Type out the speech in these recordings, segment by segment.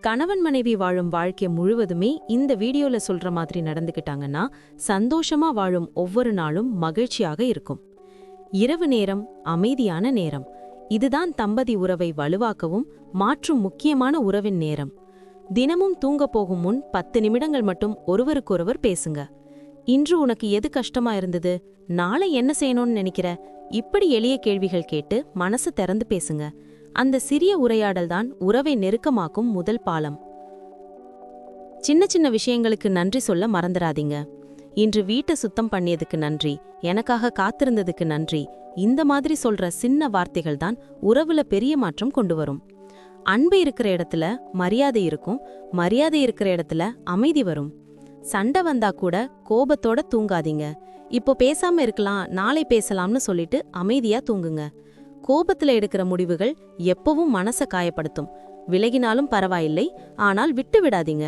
கணவன் மனைவி வாழும் வாழ்க்கை முழுவதுமே இந்த வீடியோல சொல்ற மாதிரி நடந்துக்கிட்டாங்கன்னா சந்தோஷமா வாழும் ஒவ்வொரு நாளும் மகிழ்ச்சியாக இருக்கும். இரவு நேரம் அமைதியான நேரம். இதுதான் தம்பதி உறவை வலுவாக்கவும் மாற்றும் முக்கியமான உறவின் நேரம். தினமும் தூங்க போகும் முன் பத்து நிமிடங்கள் மட்டும் ஒருவருக்கொருவர் பேசுங்க. இன்று உனக்கு எது கஷ்டமா இருந்தது? நாளை என்ன செய்யணும்னு நினைக்கிற? இப்படி எளிய கேள்விகள் கேட்டு மனசு திறந்து பேசுங்க. அந்த சிறிய உரையாடல்தான் உறவை நெருக்கமாக்கும் முதல் பாலம். சின்ன சின்ன விஷயங்களுக்கு நன்றி சொல்ல மறந்துடாதீங்க இன்று வீட்டை சுத்தம் பண்ணியதுக்கு நன்றி எனக்காக காத்திருந்ததுக்கு நன்றி இந்த மாதிரி சொல்ற சின்ன வார்த்தைகள் தான் உறவுல பெரிய மாற்றம் கொண்டு வரும். அன்பு இருக்கிற இடத்துல மரியாதை இருக்கும் மரியாதை இருக்கிற இடத்துல அமைதி வரும். சண்டை வந்தா கூட கோபத்தோட தூங்காதீங்க. இப்போ பேசாம இருக்கலாம் நாளை பேசலாம்னு சொல்லிட்டு அமைதியா தூங்குங்க. கோபத்துல எடுக்கிற முடிவுகள் எப்பவும் மனசை காயப்படுத்தும். விலகினாலும் பரவாயில்லை ஆனால் விட்டு விடாதீங்க.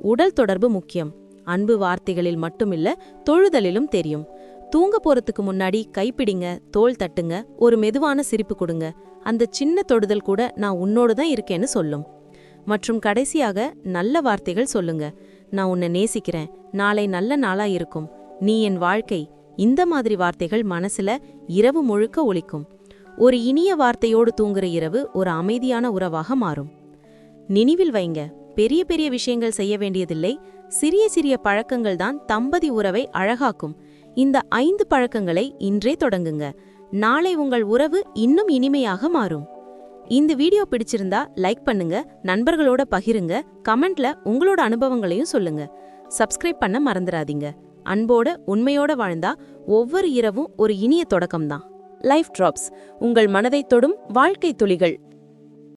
உடல் தொடர்பு முக்கியம். அன்பு வார்த்தைகளில் மட்டுமில்ல தொழுதலிலும் தெரியும். தூங்க போறதுக்கு முன்னாடி கைப்பிடிங்க தோல் தட்டுங்க ஒரு மெதுவான சிரிப்பு கொடுங்க. அந்த சின்ன தொடுதல் கூட நான் உன்னோடு தான் இருக்கேன்னு சொல்லும். மற்றும் கடைசியாக நல்ல வார்த்தைகள் சொல்லுங்க. நான் உன்னை நேசிக்கிறேன் நாளை நல்ல நாளா இருக்கும். நீ என் வாழ்க்கை. இந்த மாதிரி வார்த்தைகள் மனசுல இரவு முழுக்க ஒழிக்கும் ஒரு இனிய வார்த்தையோடு தூங்குற இரவு ஒரு அமைதியான உறவாக மாறும். நினைவில் வைங்க பெரிய பெரிய விஷயங்கள் செய்ய வேண்டியதில்லை. சிறிய சிறிய பழக்கங்கள் தான் தம்பதி உறவை அழகாக்கும். இந்த ஐந்து பழக்கங்களை இன்றே தொடங்குங்க. நாளை உங்கள் உறவு இன்னும் இனிமையாக மாறும். இந்த வீடியோ பிடிச்சிருந்தா லைக் பண்ணுங்க நண்பர்களோட பகிருங்க கமெண்ட்ல உங்களோட அனுபவங்களையும் சொல்லுங்க. சப்ஸ்கிரைப் பண்ண மறந்துடாதீங்க. அன்போட உண்மையோட வாழ்ந்தா ஒவ்வொரு இரவும் ஒரு இனிய தொடக்கம்தான். லைஃப் டிராப்ஸ் உங்கள் மனதை தொடும் வாழ்க்கை துளிகள்.